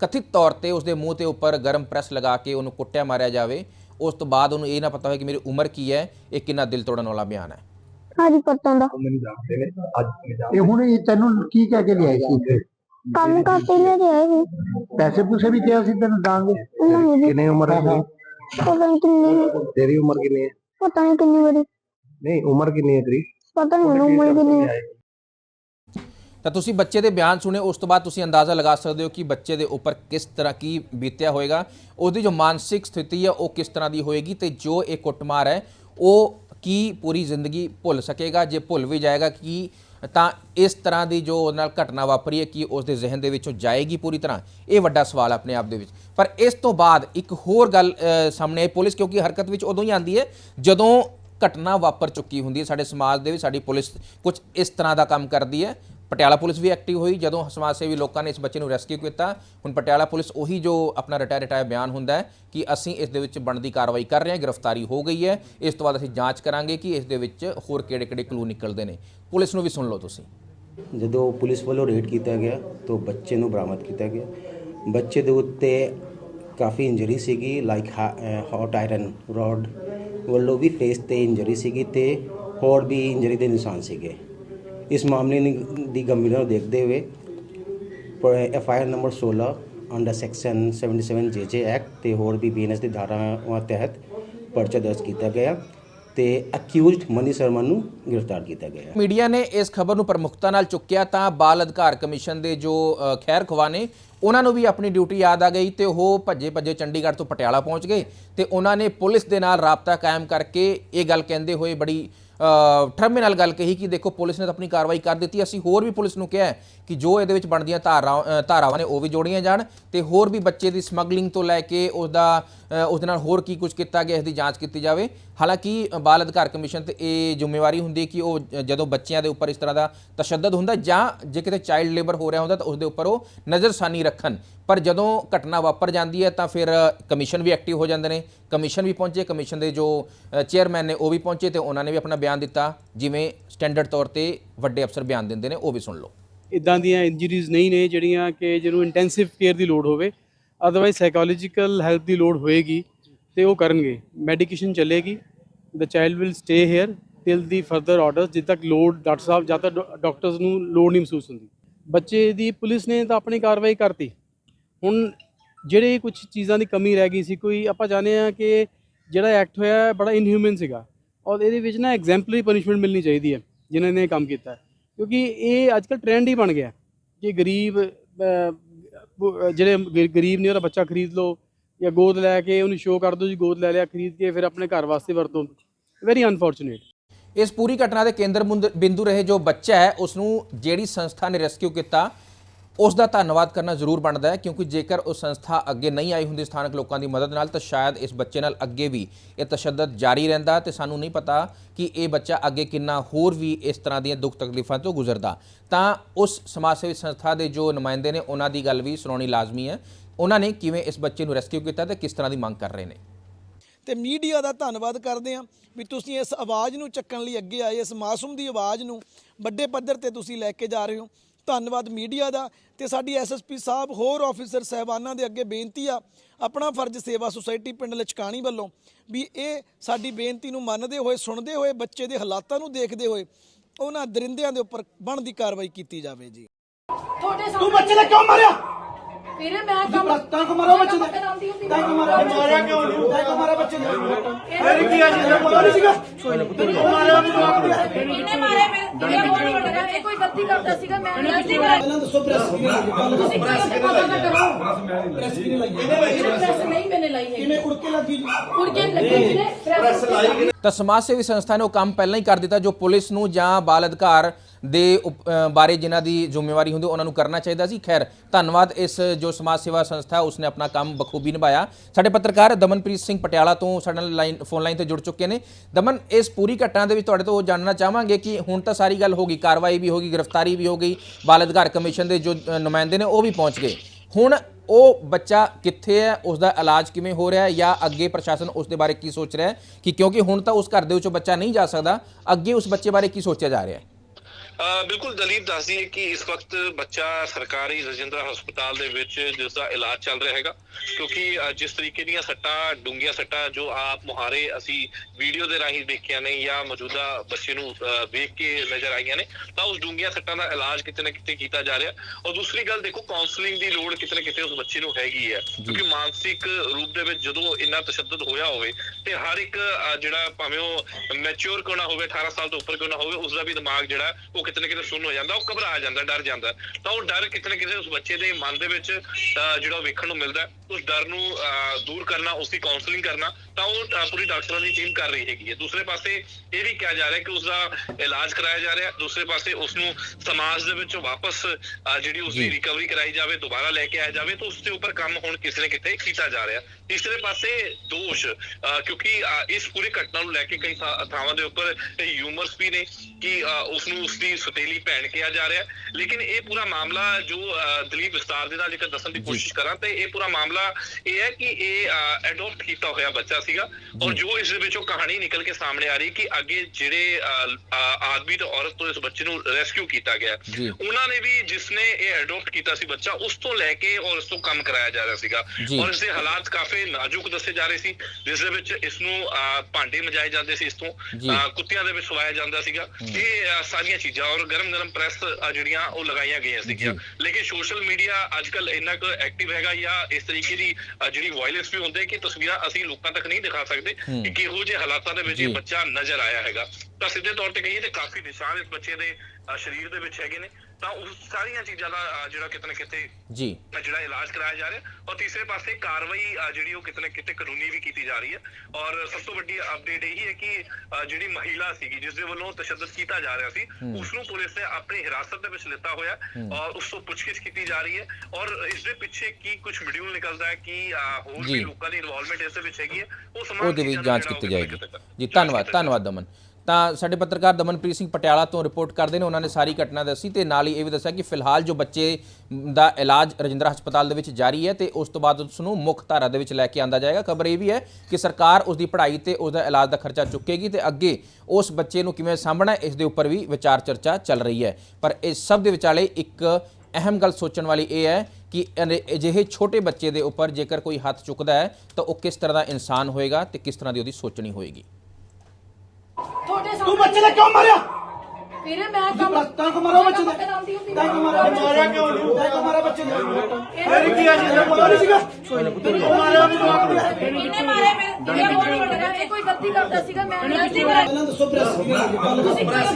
ਕਥਿਤ ਤੌਰ ਤੇ ਉਸ ਦੇ ਮੂੰਹ ਤੇ ਉੱਪਰ ਗਰਮ ਪ੍ਰੈਸ ਲਗਾ ਕੇ ਉਹਨੂੰ ਕੁੱਟਿਆ ਮਾਰਿਆ ਜਾਵੇ ਉਸ ਤੋਂ ਬਾਅਦ ਉਹਨੂੰ ਇਹ ਨਾ ਪਤਾ ਹੋਵੇ ਕਿ ਮੇਰੀ ਉਮਰ ਕੀ ਹੈ ਇਹ ਕਿੰਨਾ ਦਿਲ ਤੋੜਨ ਵਾਲਾ ਬਿਆਨ ਹੈ।
ਹਾਜੀ ਪੱਤੋਂ ਦਾ
ਉਹ ਮੈਨੂੰ ਜਾਣਦੇ ਨੇ ਅੱਜ ਨਹੀਂ ਜਾਣਦੇ
ਇਹ ਹੁਣ ਇਹ ਤੈਨੂੰ ਕੀ ਕਹਿ ਕੇ ਲਿਆਏ ਸੀ? ਇੱਥੇ
ਕੰਮ ਕਰਤੇ ਲੈ ਕੇ ਆਏ ਸੀ।
ਪੈਸੇ ਪੂਸੇ ਵੀ ਕਿਹਾ ਸੀ ਤੈਨੂੰ ਦਾਂਗੇ
ਨਹੀਂ ਜੀ।
ਕਿੰਨੀ ਉਮਰ ਹੈ ਤੇਰੀ?
ਪਤਾ ਨਹੀਂ ਕਿੰਨੀ।
ਤੇਰੀ ਉਮਰ ਕਿੰਨੀ ਹੈ?
ਪਤਾ ਨਹੀਂ ਕਿੰਨੀ ਵਾਰੀ
ਨਹੀਂ ਉਮਰ ਕਿੰਨੀ ਹੈ ਤੇਰੀ?
ਪਤਾ ਨਹੀਂ ਮੈਨੂੰ ਉਮਰ ਕਿੰਨੀ। ਹੈ
ਤਾਂ ਤੁਸੀਂ ਬੱਚੇ ਦੇ ਬਿਆਨ ਸੁਣੇ, ਉਸ ਤੋਂ ਬਾਅਦ ਤੁਸੀਂ ਅੰਦਾਜ਼ਾ ਲਗਾ ਸਕਦੇ ਹੋ ਕਿ ਬੱਚੇ ਦੇ ਉੱਪਰ ਕਿਸ ਤਰ੍ਹਾਂ ਕੀ ਬੀਤਿਆ ਹੋਏਗਾ। ਉਹਦੀ ਜੋ ਮਾਨਸਿਕ ਸਥਿਤੀ ਹੈ ਉਹ ਕਿਸ ਤਰ੍ਹਾਂ ਦੀ ਹੋਏਗੀ ਤੇ ਜੋ ਇਹ ਕੁੱਟਮਾਰ ਹੈ, ਉਹ ਕੀ ਪੂਰੀ ਜ਼ਿੰਦਗੀ ਭੁੱਲ ਸਕੇਗਾ? ਜੇ ਭੁੱਲ ਵੀ ਜਾਏਗਾ ਕਿ, ਤਾਂ ਇਸ ਤਰ੍ਹਾਂ ਦੀ ਜੋ ਉਹਦੇ ਨਾਲ ਘਟਨਾ ਵਾਪਰੀ ਹੈ, ਕਿ ਉਸ ਦੇ ਜ਼ਿਹਨ ਦੇ ਵਿੱਚੋਂ ਜਾਏਗੀ ਪੂਰੀ ਤਰ੍ਹਾਂ? ਇਹ ਵੱਡਾ ਸਵਾਲ ਆਪਣੇ ਆਪ ਦੇ ਵਿੱਚ। ਪਰ ਇਸ ਤੋਂ ਬਾਅਦ ਇੱਕ ਹੋਰ ਗੱਲ ਸਾਹਮਣੇ ਪੁਲਿਸ, ਕਿਉਂਕਿ ਹਰਕਤ ਵਿੱਚ ਉਦੋਂ ਹੀ ਆਉਂਦੀ ਹੈ, ਜਦੋਂ ਘਟਨਾ ਵਾਪਰ ਚੁੱਕੀ ਹੁੰਦੀ ਹੈ ਸਾਡੇ ਸਮਾਜ ਦੇ ਵਿੱਚ, ਸਾਡੀ ਪੁਲਿਸ ਕੁਝ ਇਸ ਤਰ੍ਹਾਂ ਦਾ ਕੰਮ ਕਰਦੀ ਹੈ। ਪਟਿਆਲਾ ਪੁਲਿਸ ਵੀ ਐਕਟਿਵ ਹੋਈ, ਜਦੋਂ ਸਮਾਜ ਸੇਵੀ ਲੋਕਾਂ ਨੇ ਇਸ ਬੱਚੇ ਨੂੰ ਰੈਸਕਿਊ ਕੀਤਾ। ਹੁਣ ਪਟਿਆਲਾ ਪੁਲਿਸ ਉਹੀ ਜੋ ਆਪਣਾ ਰਟਾ ਰਟਾਇਆ ਬਿਆਨ ਹੁੰਦਾ ਹੈ ਕਿ ਅਸੀਂ ਇਸ ਦੇ ਵਿੱਚ ਬਣਦੀ ਕਾਰਵਾਈ ਕਰ ਰਹੇ ਹਾਂ, ਗ੍ਰਿਫਤਾਰੀ ਹੋ ਗਈ ਹੈ। ਇਸ ਤੋਂ ਬਾਅਦ ਅਸੀਂ ਜਾਂਚ ਕਰਾਂਗੇ ਕਿ ਇਸ ਦੇ ਵਿੱਚ ਹੋਰ ਕਿਹੜੇ-ਕਿਹੜੇ ਕਲੂ ਨਿਕਲਦੇ ਨੇ। ਪੁਲਿਸ ਨੂੰ ਵੀ ਸੁਣ ਲਓ ਤੁਸੀਂ।
ਜਦੋਂ ਪੁਲਿਸ ਵੱਲੋਂ ਰੇਡ ਕੀਤਾ ਗਿਆ, ਤਾਂ ਬੱਚੇ ਨੂੰ ਬਰਾਮਦ ਕੀਤਾ ਗਿਆ। ਬੱਚੇ ਦੇ ਉੱਤੇ ਕਾਫੀ ਇੰਜਰੀ ਸੀਗੀ ਲਾਈਕ ਹੌਟ ਆਇਰਨ ਰੋਡ ਵੱਲੋਂ ਵੀ ਫੇਸ ਤੇ ਇੰਜਰੀ ਸੀਗੀ ਤੇ ਹੋਰ ਵੀ ਇੰਜਰੀ ਦੇ ਨਿਸ਼ਾਨ ਸੀਗੇ। ਇਸ ਮਾਮਲੇ ਨੂੰ- ਦੀ ਗੰਭੀਰਤਾ ਨੂੰ ਦੇਖਦੇ ਹੋਏ F I R number 16 under section 77 J act ਤੇ ਹੋਰ ਵੀ ਬੀਐਨਐਸ ਦੀ ਧਾਰਾਵਾਂ ਤਹਿਤ ਪਰਚਾ ਦਰਜ ਕੀਤਾ ਗਿਆ ਤੇ ਅਕਿਊਜ਼ਡ ਮਨੀ ਸ਼ਰਮਾ ਨੂੰ ਗ੍ਰਿਫਤਾਰ ਕੀਤਾ ਗਿਆ।
ਮੀਡੀਆ ਨੇ ਇਸ ਖਬਰ ਨੂੰ ਪ੍ਰਮੁਖਤਾ ਨਾਲ ਚੁੱਕਿਆ ਤਾਂ ਬਾਲ ਅਧਿਕਾਰ ਕਮਿਸ਼ਨ ਦੇ ਜੋ ਖੈਰ ਖਵਾ ਨੇ, ਉਹਨਾਂ ਨੂੰ ਵੀ ਆਪਣੀ ਡਿਊਟੀ ਯਾਦ ਆ ਗਈ ਤੇ ਉਹ ਭੱਜੇ ਭੱਜੇ ਚੰਡੀਗੜ੍ਹ ਤੋਂ ਪਟਿਆਲਾ ਪਹੁੰਚ ਗਏ ਤੇ ਉਹਨਾਂ ਨੇ ਪੁਲਿਸ ਦੇ ਨਾਲ ਰਾਬਤਾ ਕਾਇਮ ਕਰਕੇ ਇਹ ਗੱਲ ਕਹਿੰਦੇ ਹੋਏ ਬੜੀ ਠਰਮੇ ਨਾਲ ਗੱਲ ਕਹੀ ਕਿ ਦੇਖੋ ਪੁਲਿਸ ਨੇ ਤਾਂ ਆਪਣੀ ਕਾਰਵਾਈ ਕਰ ਦਿੱਤੀ, ਅਸੀਂ ਹੋਰ ਵੀ ਪੁਲਿਸ ਨੂੰ ਕਿਹਾ ਕਿ ਜੋ ਇਹਦੇ ਵਿੱਚ ਬਣਦੀਆਂ ਧਾਰਾਵਾਂ ਧਾਰਾਵਾਂ ਨੇ ਉਹ ਵੀ ਜੋੜੀਆਂ ਜਾਣ ਤੇ ਹੋਰ ਵੀ ਬੱਚੇ ਦੀ ਸਮਗਲਿੰਗ ਤੋਂ ਲੈ ਕੇ ਉਸ ਦਾ ਉਸ ਦੇ ਨਾਲ ਹੋਰ ਕੀ ਕੁਝ ਕੀਤਾ ਗਿਆ ਇਸ ਦੀ ਜਾਂਚ ਕੀਤੀ ਜਾਵੇ। ਹਾਲਾਂਕਿ ਬਾਲ ਅਧਿਕਾਰ ਕਮਿਸ਼ਨ ਤੇ ਇਹ ਜ਼ਿੰਮੇਵਾਰੀ ਹੁੰਦੀ ਹੈ ਕਿ ਉਹ ਜਦੋਂ ਬੱਚਿਆਂ ਦੇ ਉੱਪਰ ਇਸ ਤਰ੍ਹਾਂ ਦਾ ਤਸ਼ੱਦਦ ਹੁੰਦਾ ਜਾਂ ਜੇ ਕਿਤੇ ਚਾਈਲਡ ਲੇਬਰ ਹੋ ਰਿਹਾ ਹੁੰਦਾ ਤਾਂ ਉਸ ਦੇ ਉੱਪਰ ਉਹ ਨਜ਼ਰਸਾਨੀ ਰੱਖਣ। ਪਰ ਜਦੋਂ ਘਟਨਾ ਵਾਪਰ ਜਾਂਦੀ ਹੈ ਤਾਂ ਫਿਰ ਕਮਿਸ਼ਨ ਵੀ ਐਕਟਿਵ ਹੋ ਜਾਂਦੇ ਨੇ, ਕਮਿਸ਼ਨ ਵੀ ਪਹੁੰਚੇ, ਕਮਿਸ਼ਨ ਦੇ ਜੋ ਚੇਅਰਮੈਨ ਨੇ ਉਹ ਵੀ ਪਹੁੰਚੇ ਤੇ ਉਹਨਾਂ ਨੇ ਵੀ ਆਪਣਾ ਬਿਆਨ ਦਿੱਤਾ। ਜਿਵੇਂ ਸਟੈਂਡਰਡ ਤੌਰ ਤੇ ਵੱਡੇ ਅਫਸਰ ਬਿਆਨ ਦਿੰਦੇ ਨੇ, ਉਹ ਵੀ ਸੁਣ ਲਓ।
ਇਦਾਂ ਦੀਆਂ ਇੰਜਰੀਜ਼ ਨਹੀਂ ਨੇ ਜਿਹੜੀਆਂ ਕਿ ਜਿਹਨੂੰ ਇੰਟੈਂਸਿਵ ਕੇਅਰ ਦੀ ਲੋੜ ਹੋਵੇ। ਅਦਰਵਾਈਜ਼ ਸਾਈਕੋਲੋਜੀਕਲ ਹੈਲਪ ਦੀ ਲੋੜ ਹੋਏਗੀ ਤੇ ਉਹ ਕਰਨਗੇ। ਮੈਡੀਕੇਸ਼ਨ ਚੱਲੇਗੀ। The child will stay here till the further orders ਜਦ ਤੱਕ ਲੋਡ ਡਾਕਟਰ ਸਾਹਿਬ ਜਦ ਤੱਕ ਡਾਕਟਰਸ ਨੂੰ ਲੋੜ ਨਹੀਂ ਮਹਿਸੂਸ ਹੁੰਦੀ। ਬੱਚੇ ਦੀ ਪੁਲਿਸ ਨੇ ਤਾਂ ਆਪਣੀ ਕਾਰਵਾਈ ਕਰਤੀ। ਹੁਣ ਜਿਹੜੇ ਕੁਝ ਚੀਜ਼ਾਂ ਦੀ ਕਮੀ ਰਹਿ ਗਈ ਸੀ, ਕੋਈ ਆਪਾਂ ਜਾਣਦੇ ਆ ਕਿ ਜਿਹੜਾ ਐਕਟ ਹੋਇਆ ਬੜਾ ਇਨਹਿਊਮਨ ਸੀਗਾ। ਔਰ ਇਹਦੇ ਵਿੱਚ ਨਾ ਐਗਜ਼ੈਂਪਲਰੀ ਪਨਿਸ਼ਮੈਂਟ ਮਿਲਣੀ ਚਾਹੀਦੀ ਹੈ, ਜਿਨ੍ਹਾਂ ਨੇ ਕੰਮ ਕੀਤਾ। ਕਿਉਂਕਿ ਇਹ ਅੱਜ ਕੱਲ੍ਹ ਟ੍ਰੈਂਡ ਹੀ ਬਣ ਗਿਆ ਕਿ ਗਰੀਬ ਜਿਹੜੇ ਗਰੀਬ ਨੇ ਉਹਦਾ ਬੱਚਾ ਖਰੀਦ ਲਓ ਜਾਂ ਗੋਦ ਲੈ ਕੇ ਉਹਨੂੰ ਸ਼ੋਅ ਕਰ ਦਿਓ ਜੀ, ਗੋਦ ਲੈ ਲਿਆ, ਖਰੀਦ ਕੇ ਫਿਰ ਆਪਣੇ ਘਰ ਵਾਸਤੇ ਵਰਤੋਂ। ਵੈਰੀ ਅਨਫੋਰਚੂਨੇਟ
ਇਸ ਪੂਰੀ ਘਟਨਾ ਦੇ ਕੇਂਦਰ ਮੁੰਦ- ਬਿੰਦੂ ਰਹੇ ਜੋ ਬੱਚਾ ਹੈ ਉਸ ਨੂੰ ਜਿਹੜੀ ਸੰਸਥਾ ਨੇ ਰੈਸਕਿਊ ਕੀਤਾ ਉਸ ਦਾ ਧੰਨਵਾਦ ਕਰਨਾ ਜ਼ਰੂਰ ਬਣਦਾ ਹੈ, ਕਿਉਂਕਿ ਜੇਕਰ ਉਹ ਸੰਸਥਾ ਅੱਗੇ ਨਹੀਂ ਆਈ ਹੁੰਦੀ ਸਥਾਨਕ ਲੋਕਾਂ ਦੀ ਮਦਦ ਨਾਲ, ਤਾਂ ਸ਼ਾਇਦ ਇਸ ਬੱਚੇ ਨਾਲ ਅੱਗੇ ਵੀ ਇਹ ਤਸ਼ੱਦਦ ਜਾਰੀ ਰਹਿੰਦਾ ਤੇ ਸਾਨੂੰ ਨਹੀਂ ਪਤਾ ਕਿ ਇਹ ਬੱਚਾ ਅੱਗੇ ਕਿੰਨਾ ਹੋਰ ਵੀ ਇਸ ਤਰ੍ਹਾਂ ਦੀਆਂ ਦੁੱਖ ਤਕਲੀਫਾਂ ਤੋਂ ਗੁਜ਼ਰਦਾ। ਤਾਂ ਉਸ ਸਮਾਜ ਸੇਵੀ ਸੰਸਥਾ ਦੇ ਜੋ ਨੁਮਾਇੰਦੇ ਨੇ, ਉਹਨਾਂ ਦੀ ਗੱਲ ਵੀ ਸੁਣਾਉਣੀ ਲਾਜ਼ਮੀ ਹੈ। ਉਹਨਾਂ ਨੇ ਕਿਵੇਂ ਇਸ ਬੱਚੇ ਨੂੰ ਰੈਸਕਿਊ ਕੀਤਾ ਤੇ ਕਿਸ ਤਰ੍ਹਾਂ ਦੀ ਮੰਗ ਕਰ ਰਹੇ ਨੇ?
ਤੇ ਮੀਡੀਆ ਦਾ ਧੰਨਵਾਦ ਕਰਦੇ ਹਾਂ ਵੀ ਤੁਸੀਂ ਇਸ ਆਵਾਜ਼ ਨੂੰ ਚੱਕਣ ਲਈ ਅੱਗੇ ਆਏ, ਇਸ ਮਾਸੂਮ ਦੀ ਆਵਾਜ਼ ਨੂੰ ਵੱਡੇ ਪੱਧਰ ਤੇ ਤੁਸੀਂ ਲੈ ਕੇ ਜਾ ਰਹੇ ਹੋ। ਧੰਨਵਾਦ ਮੀਡੀਆ ਦਾ ਤੇ ਸਾਡੀ ਐਸਐਸਪੀ ਸਾਹਿਬ ਹੋਰ ਆਫੀਸਰ ਸਹਿਬਾਨਾਂ ਦੇ ਅੱਗੇ ਬੇਨਤੀ ਆ ਆਪਣਾ ਫਰਜ਼ ਸੇਵਾ ਸੁਸਾਇਟੀ ਪਿੰਡ ਲਚਕਾਣੀ ਵੱਲੋਂ ਵੀ ਇਹ ਸਾਡੀ ਬੇਨਤੀ ਨੂੰ ਮੰਨਦੇ ਹੋਏ ਸੁਣਦੇ ਹੋਏ ਬੱਚੇ ਦੇ ਹਾਲਾਤਾਂ ਨੂੰ ਦੇਖਦੇ ਹੋਏ ਉਹਨਾਂ ਦਰਿੰਦਿਆਂ ਦੇ ਉੱਪਰ ਬਣਦੀ ਕਾਰਵਾਈ ਕੀਤੀ ਜਾਵੇ ਜੀ। ਤੂੰ ਬੱਚੇ ਨੇ ਕਿਉਂ ਮਾਰਿਆ?
ਵੀਰੇ ਮੈਂ ਕੰਮ
ਤਾਂ ਕੋ ਮਾਰੋ ਬੱਚੇ
ਮੈਂ
ਨੇ
ਕਰਾਉਂਦੀ ਹੁੰਦੀ
ਤਾਂ ਕੋ ਮਾਰਿਆ ਮਾਰਿਆ ਕਿਉਂ ਨਹੀਂ? ਤਾਂ। ਕੋ ਮਾਰਿਆ ਬੱਚੇ ਨੇ ਫਿਰ ਕੀ ਆ ਜੀ ਪਤਾ ਨਹੀਂ। ਸੀਗਾ ਤੂੰ ਮਾਰਿਆ ਵੀ ਜਵਾਬ ਦੇ
ਇਹਨੇ ਮਾਰੇ ਮੇਰੇ ਇਹ ਹੋਰ ਵੱਡਾ ਇਹ ਕੋਈ ਗਲਤੀ ਕਰਦਾ ਸੀਗਾ ਮੈਂ ਗਲਤੀ ਕਰ
ਪਹਿਲਾਂ ਦੱਸੋ ਪ੍ਰੈਸ ਕਿਵੇਂ ਲੱਗੀ
ਤੁਸੀਂ ਕਿਹਨੇ ਪਤਾ ਨਾ ਕਰੋ?
ਪ੍ਰੈਸ ਕਿਵੇਂ ਲੱਗੀ
ਪ੍ਰੈਸ ਨਹੀਂ ਮੈਨੇ ਲਾਈ ਹੈ
ਕਿਵੇਂ ਉੜ ਕੇ ਲੱਗੀ ਜੀ
ਉੜ ਕੇ ਲੱਗੇ ਜਿਹਨੇ ਪ੍ਰੈਸ ਲਾਈ
ਤਾਂ ਸਮਾਜ ਸੇਵੀ ਸੰਸਥਾ ਨੇ ਉਹ ਕੰਮ ਪਹਿਲਾਂ ਹੀ ਕਰ ਦਿੱਤਾ ਜੋ ਪੁਲਿਸ ਨੂੰ ਜਾਂ ਬਾਲ ਅਧਿਕਾਰ ਦੇ ਉਪ- ਬਾਰੇ ਜਿਨ੍ਹਾਂ ਦੀ ਜ਼ਿੰਮੇਵਾਰੀ ਹੁੰਦੀ, ਉਹਨਾਂ ਨੂੰ ਕਰਨਾ ਚਾਹੀਦਾ ਸੀ। ਖੈਰ, ਧੰਨਵਾਦ ਇਸ ਜੋ ਸਮਾਜ ਸੇਵਾ ਸੰਸਥਾ, ਉਸਨੇ ਆਪਣਾ ਕੰਮ ਬਖੂਬੀ ਨਿਭਾਇਆ। ਸਾਡੇ ਪੱਤਰਕਾਰ ਦਮਨਪ੍ਰੀਤ ਸਿੰਘ ਪਟਿਆਲਾ ਤੋਂ ਸਾਡੇ ਨਾਲ ਲਾਈਨ ਫੋਨ ਲਾਈਨ ਤੇ ਜੁੜ ਚੁੱਕੇ ਨੇ। ਦਮਨ, ਇਸ ਪੂਰੀ ਘਟਨਾ ਦੇ ਵਿੱਚ ਤੁਹਾਡੇ ਤੋਂ ਜਾਣਨਾ ਚਾਹਾਂਗੇ ਕਿ ਹੁਣ ਤਾਂ ਸਾਰੀ ਗੱਲ ਹੋ ਗਈ। ਕਾਰਵਾਈ ਵੀ ਹੋ ਗਈ, ਗ੍ਰਿਫਤਾਰੀ ਵੀ ਹੋ ਗਈ। ਬਾਲ ਅਧਿਕਾਰ ਕਮਿਸ਼ਨ ਦੇ ਜੋ ਨੁਮਾਇੰਦੇ ਨੇ, ਉਹ ਵੀ ਪਹੁੰਚ ਗਏ। ਹੁਣ ਉਹ ਬੱਚਾ ਕਿੱਥੇ ਹੈ? ਉਸ ਦਾ ਇਲਾਜ ਕਿਵੇਂ ਹੋ ਰਿਹਾ ਹੈ? ਜਾਂ ਅੱਗੇ ਪ੍ਰਸ਼ਾਸਨ ਉਸ ਦੇ ਬਾਰੇ ਕੀ ਸੋਚ ਰਿਹਾ ਹੈ? ਕਿ ਕਿਉਂਕਿ ਹੁਣ ਤਾਂ ਉਸ ਘਰ ਦੇ ਵਿੱਚੋਂ ਬੱਚਾ ਨਹੀਂ ਜਾ ਸਕਦਾ, ਅੱਗੇ ਉਸ ਬੱਚੇ ਬਾਰੇ ਕੀ ਸੋਚਿਆ ਜਾ ਰਿਹਾ ਹੈ?
ਬਿਲਕੁਲ ਦਲੀਪ ਦੱਸਦੀ ਹੈ ਕਿ ਇਸ ਵਕਤ ਬੱਚਾ ਸਰਕਾਰੀ ਰਜਿੰਦਰਾ ਹਸਪਤਾਲ ਦੇ ਵਿੱਚ ਜਿਸ ਦਾ ਇਲਾਜ ਚੱਲ ਰਿਹਾ ਹੈਗਾ ਕਿਉਂਕਿ ਜਿਸ ਤਰੀਕੇ ਦੀਆਂ ਸੱਟਾਂ ਡੂੰਘੀਆਂ ਸੱਟਾਂ ਜੋ ਆਪ ਮੁਹਾਰੇ ਅਸੀਂ ਵੀਡੀਓ ਦੇ ਰਾਹੀਂ ਦੇਖੀਆਂ ਨੇ ਜਾਂ ਮੌਜੂਦਾ ਬੱਚੇ ਨੂੰ ਵੇਖ ਕੇ ਨਜ਼ਰ ਆਈਆਂ ਨੇ ਤਾਂ ਉਸ ਡੂੰਘੀਆਂ ਸੱਟਾਂ ਦਾ ਇਲਾਜ ਕਿਤੇ ਨਾ ਕਿਤੇ ਕੀਤਾ ਜਾ ਰਿਹਾ। ਔਰ ਦੂਸਰੀ ਗੱਲ ਦੇਖੋ ਕਾਉਂਸਲਿੰਗ ਦੀ ਲੋੜ ਕਿਤੇ ਨਾ ਕਿਤੇ ਉਸ ਬੱਚੇ ਨੂੰ ਹੈਗੀ ਹੈ ਕਿਉਂਕਿ ਮਾਨਸਿਕ ਰੂਪ ਦੇ ਵਿੱਚ ਜਦੋਂ ਇੰਨਾ ਤਸ਼ੱਦਦ ਹੋਇਆ ਹੋਵੇ ਤੇ ਹਰ ਇੱਕ ਜਿਹੜਾ ਭਾਵੇਂ ਉਹ ਮੈਚੁਰ ਕਿਉਂ ਨਾ ਹੋਵੇ 18 ਸਾਲ ਤੋਂ ਉੱਪਰ ਕਿਉਂ ਨਾ ਹੋਵੇ ਉਸ ਦਾ ਵੀ ਦਿਮਾਗ ਜਿਹੜਾ ਉਹ ਕਿਤੇ ਨਾ ਕਿਤੇ ਸੁਣ ਹੋ ਜਾਂਦਾ ਉਹ ਘਬਰਾ ਜਾਂਦਾ ਡਰ ਜਾਂਦਾ। ਤਾਂ ਉਹ ਡਰ ਕਿਤੇ ਨਾ ਕਿਤੇ ਉਸ ਬੱਚੇ ਦੇ ਮਨ ਦੇ ਵਿੱਚ ਅ, ਜਿਹੜਾ ਉਹ ਵੇਖਣ ਨੂੰ ਮਿਲਦਾ ਉਸ ਡਰ ਨੂੰ ਦੂਰ ਕਰਨਾ ਉਸ ਦੀ ਕਾਉਂਸਲਿੰਗ ਕਰਨਾ ਤਾਂ ਉਹ ਪੂਰੀ ਡਾਕਟਰਾਂ ਦੀ ਟੀਮ ਕਰ ਰਹੀ ਹੈਗੀ ਹੈ। ਦੂਸਰੇ ਪਾਸੇ ਇਹ ਵੀ ਕਿਹਾ ਜਾ ਰਿਹਾ ਕਿ ਉਸ ਦਾ ਇਲਾਜ ਕਰਾਇਆ ਜਾ ਰਿਹਾ। ਦੂਸਰੇ ਪਾਸੇ ਉਸ ਨੂੰ ਸਮਾਜ ਦੇ ਵਿੱਚੋਂ ਵਾਪਸ ਜਿਹੜੀ ਉਸ ਦੀ। ਰਿਕਵਰੀ ਕਰਾਈ ਜਾਵੇ ਦੁਬਾਰਾ ਲੈ ਕੇ ਆਇਆ ਜਾਵੇ ਤਾਂ ਉਸ ਦੇ ਉੱਪਰ ਕੰਮ ਹੁਣ ਕਿਸੇ ਨੇ ਕਿਤੇ ਕੀਤਾ ਜਾ ਰਿਹਾ। ਤੀਸਰੇ ਪਾਸੇ ਦੋਸ਼ ਕਿਉਂਕਿ ਇਸ ਪੂਰੀ ਘਟਨਾ ਨੂੰ ਲੈ ਕੇ ਕਈ ਥਾਵਾਂ ਦੇ ਉੱਪਰ ਹਿਊਮਰਸ ਵੀ ਨੇ ਕਿ ਉਸ ਨੂੰ ਉਸ ਦੀ ਸੁਤੇਲੀ ਭੈਣ ਕਿਹਾ ਜਾ ਰਿਹਾ। ਲੇਕਿਨ ਇਹ ਪੂਰਾ ਮਾਮਲਾ ਜੋ ਦਲੀਪ ਵਿਸਤਾਰ ਦੇ ਨਾਲ ਜੇਕਰ ਦੱਸਣ ਦੀ ਕੋਸ਼ਿਸ਼ ਕਰਾਂ ਤੇ ਇਹ ਪੂਰਾ ਮਾਮਲਾ ਇਹ ਹੈ ਕਿ ਇਹ ਐਡਾਪਟ ਕੀਤਾ ਹੋਇਆ ਬੱਚਾ ਸੀਗਾ ਔਰ ਜੋ। ਇਸ ਦੇ ਵਿੱਚੋਂ ਕਹਾਣੀ ਨਿਕਲ ਕੇ ਸਾਹਮਣੇ ਆ ਰਹੀ ਕਿ ਅੱਗੇ ਜਿਹੜੇ ਆਦਮੀ ਤੇ ਔਰਤ ਤੋਂ ਇਸ ਬੱਚੇ ਨੂੰ ਰੈਸਕਿਊ ਕੀਤਾ ਗਿਆ। ਉਹਨਾਂ ਨੇ ਵੀ ਜਿਸਨੇ ਇਹ ਐਡਾਪਟ ਕੀਤਾ ਸੀ ਬੱਚਾ ਉਸ ਤੋਂ ਲੈ ਕੇ ਔਰ ਉਸ ਤੋਂ ਕੰਮ ਕਰਾਇਆ ਜਾ ਰਿਹਾ ਸੀਗਾ। ਔਰ ਇਸ ਦੇ ਹਾਲਾਤ ਕਾਫੀ ਨਾਜ਼ੁਕ ਦੱਸੇ ਜਾ ਰਹੇ ਸੀ ਜਿਸ ਦੇ ਵਿੱਚ ਇਸ ਨੂੰ ਭਾਂਡੇ ਮਜਾਏ ਜਾਂਦੇ ਸੀ ਇਸ ਤੋਂ ਕੁੱਤਿਆਂ ਦੇ ਵਿੱਚ ਸਵਾਇਆ ਜਾਂਦਾ ਸੀਗਾ। ਇਹ ਸਾਰੀਆਂ ਚੀਜ਼ਾਂ ਔਰ ਗਰਮ-ਗਰਮ ਪ੍ਰੈਸ ਜਿਹੜੀਆਂ ਉਹ ਲਗਾਈਆਂ ਗਈਆਂ ਸੀਗੀਆਂ। ਲੇਕਿਨ ਸੋਸ਼ਲ ਮੀਡੀਆ ਅੱਜਕੱਲ ਇੰਨਾ ਕੁ ਐਕਟਿਵ ਹੈਗਾ ਜਾਂ ਇਸ ਤਰੀਕੇ ਦੀ ਅਹ, ਜਿਹੜੀ ਵਾਇਲੈਂਸ ਵੀ ਹੁੰਦੀ ਕਿ ਤਸਵੀਰਾਂ ਅਸੀਂ ਲੋਕਾਂ ਤੱਕ ਨਹੀਂ ਦਿਖਾ ਸਕਦੇ ਕਿ ਕਿਹੋ ਜਿਹੇ ਹਾਲਾਤਾਂ ਦੇ ਵਿੱਚ ਇਹ
ਜੀ।
ਬੱਚਾ ਨਜ਼ਰ ਆਇਆ ਹੈਗਾ ਤਾਂ ਸਿੱਧੇ ਤੌਰ ਤੇ ਕਹੀਏ ਤੇ ਕਾਫੀ ਨਿਸ਼ਾਨ ਇਸ ਬੱਚੇ ਦੇ ਸਰੀਰ ਦੇ ਵਿੱਚ ਹੈਗੇ ਨੇ ਤਾਂ ਉਸ ਸਾਰੀਆਂ ਚੀਜ਼ਾਂ ਦਾ ਅਹ, ਜਿਹੜਾ ਕਿਤੇ ਨਾ ਕਿਤੇ
ਜੀ।
ਜਿਹੜਾ ਇਲਾਜ ਕਰਾਇਆ ਜਾ ਰਿਹਾ ਔਰ ਤੀਸਰੇ ਪਾਸੇ ਕਾਰਵਾਈ ਜਿਹੜੀ ਉਹ ਕਿਤੇ ਨਾ ਕਿਤੇ ਕਾਨੂੰਨੀ ਵੀ ਕੀਤੀ ਜਾ ਰਹੀ ਹੈ। ਔਰ ਸਭ ਤੋਂ ਵੱਡੀ ਅਪਡੇਟ ਇਹੀ ਹੈ ਕਿ ਜਿਹੜੀ ਮਹਿਲਾ ਸੀਗੀ ਜਿਸ ਦੇ ਵੱਲੋਂ ਤਸ਼ੱਦਦ ਕੀਤਾ ਜਾ ਰਿਹਾ ਸੀ ਉਸ ਨੂੰ ਪੁਲਿਸ ਨੇ ਆਪਣੀ ਹਿਰਾਸਤ ਦੇ ਵਿੱਚ ਲਿੱਤਾ ਹੋਇਆ ਔਰ ਉਸ ਤੋਂ ਪੁੱਛਗਿੱਛ ਕੀਤੀ ਜਾ ਰਹੀ ਹੈ। ਔਰ ਇਸ ਦੇ ਪਿੱਛੇ ਕੀ ਕੁਝ ਮੋਡਿਊਲ ਨਿਕਲਦਾ ਹੈ ਕਿ ਹੋਰ
ਜੀ।
ਵੀ ਲੋਕਾਂ ਦੀ ਇਨਵੋਲਵਮੈਂਟ ਇਸ ਦੇ ਵਿੱਚ ਹੈਗੀ ਹੈ ਉਹ ਸਮਾਨ
ਉਹਦੇ ਵਿੱਚ ਜਾਂਚ
ਉਹ
ਕੀਤੀ ਜਾਏਗੀ। ਜੀ ਧੰਨਵਾਦ ਧੰਨਵਾਦ ਦਮਨ ਤਾਂ ਸਾਡੇ ਪੱਤਰਕਾਰ ਦਮਨਪ੍ਰੀਤ ਸਿੰਘ ਪਟਿਆਲਾ ਤੋਂ ਰਿਪੋਰਟ ਕਰਦੇ ਨੇ, ਉਹਨਾਂ ਨੇ ਸਾਰੀ ਘਟਨਾ ਦੱਸੀ ਤੇ ਨਾਲ ਹੀ ਇਹ ਵੀ ਦੱਸਿਆ ਕਿ ਫਿਲਹਾਲ ਜੋ ਬੱਚੇ ਦਾ ਇਲਾਜ ਰਜਿੰਦਰਾ ਹਸਪਤਾਲ ਦੇ ਵਿੱਚ ਜਾਰੀ ਹੈ ਤੇ ਉਸ ਤੋਂ ਬਾਅਦ ਉਸ ਨੂੰ ਮੁੱਖ ਧਾਰਾ ਦੇ ਵਿੱਚ ਲੈ ਕੇ ਆਂਦਾ ਜਾਏਗਾ। ਖਬਰ ਇਹ ਵੀ ਹੈ ਕਿ ਸਰਕਾਰ ਉਸ ਦੀ ਪੜ੍ਹਾਈ ਤੇ ਉਸ ਦਾ ਇਲਾਜ ਦਾ ਖਰਚਾ ਚੁੱਕੇਗੀ ਤੇ ਅੱਗੇ ਉਸ ਬੱਚੇ ਨੂੰ ਕਿਵੇਂ ਸਾਂਭਣਾ ਇਸ ਦੇ ਉੱਪਰ ਵੀ ਵਿਚਾਰ ਚਰਚਾ ਚੱਲ ਰਹੀ ਹੈ। ਪਰ ਇਸ ਸਭ ਦੇ ਵਿਚਾਲੇ ਇੱਕ ਅਹਿਮ ਗੱਲ ਸੋਚਣ ਵਾਲੀ ਇਹ ਹੈ ਕਿ ਅਜਿਹੇ ਛੋਟੇ ਬੱਚੇ ਦੇ ਉੱਪਰ ਜੇਕਰ ਕੋਈ ਹੱਥ ਚੁੱਕਦਾ ਹੈ, ਤਾਂ ਉਹ ਕਿਸ ਤਰ੍ਹਾਂ ਦਾ ਇਨਸਾਨ ਹੋਏਗਾ ਤੇ ਕਿਸ ਤਰ੍ਹਾਂ ਦੀ ਉਹਦੀ ਸੋਚਣੀ ਹੋਏਗੀ।
ਤੁਹਾਡੇ
ਤੂੰ ਬੱਚੇ ਨੇ ਕਿਉਂ ਮਾਰਿਆ?
ਵੀਰੇ ਮੈਂ ਕੰਮ
ਤਾਂ ਕੋ ਮਾਰੋ ਬੱਚੇ ਨੇ ਤਾਂ ਕੋ ਮਾਰਿਆ ਮਾਰਿਆ ਕਿਉਂ ਨਹੀਂ? ਤਾਂ ਕੋ ਮਾਰਿਆ ਬੱਚੇ ਨੇ ਫਿਰ ਕੀ ਆ ਜੀ? ਮਾਰਿਆ ਸੀਗਾ। ਤੈਨੂੰ ਮਾਰਿਆ ਵੀ ਜਵਾਬ ਦੇ
ਇਹਨੇ ਮਾਰੇ ਮੇਰੇ ਇਹ ਕੋਈ ਗਲਤੀ ਕਰਦਾ ਸੀਗਾ। ਮੈਂ ਗਲਤੀ ਕਰਾਂ
ਪਹਿਲਾਂ ਦੱਸੋ ਪ੍ਰੈਸ
ਤੁਸੀਂ ਪ੍ਰੈਸ